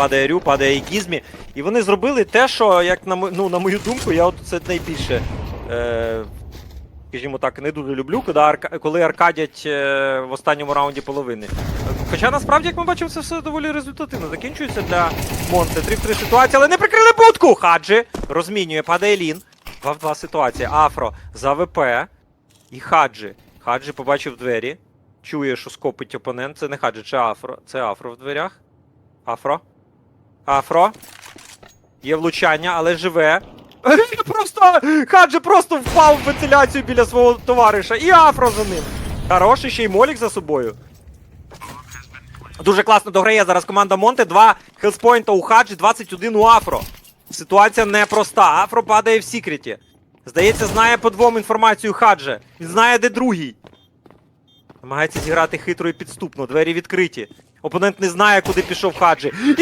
падає Рю, падає і Гізмі. І вони зробили те, що, як на, ну, на мою думку, я от це найбільше. Е, скажімо так, не дуже люблю, коли, арка... коли аркадять е, в останньому раунді половини. Хоча насправді, як ми бачимо, це все доволі результативно. Закінчується для Монте. 3 в 3 ситуація, але не прикрили будку! Хаджі розмінює, падає Лін. 2-2 ситуація. Афро за ВП. І Хаджі. Хаджі побачив двері. Чує, що скопить опонент. Це не Хаджі, це Афро. Це Афро в дверях. Афро. Афро. Є влучання, але живе. Просто Хаджі просто впав в вентиляцію біля свого товариша. І Афро за ним. Хороший ще й Молік за собою. Дуже класно дограє зараз команда Монте. Два хелспойнта у Хаджі, 21 у Афро. Ситуація непроста. Афро падає в секреті. Здається, знає по двом інформацію Хадже. Він знає, де другий. Намагається зіграти хитро і підступно. Двері відкриті. Опонент не знає, куди пішов Хаджі. І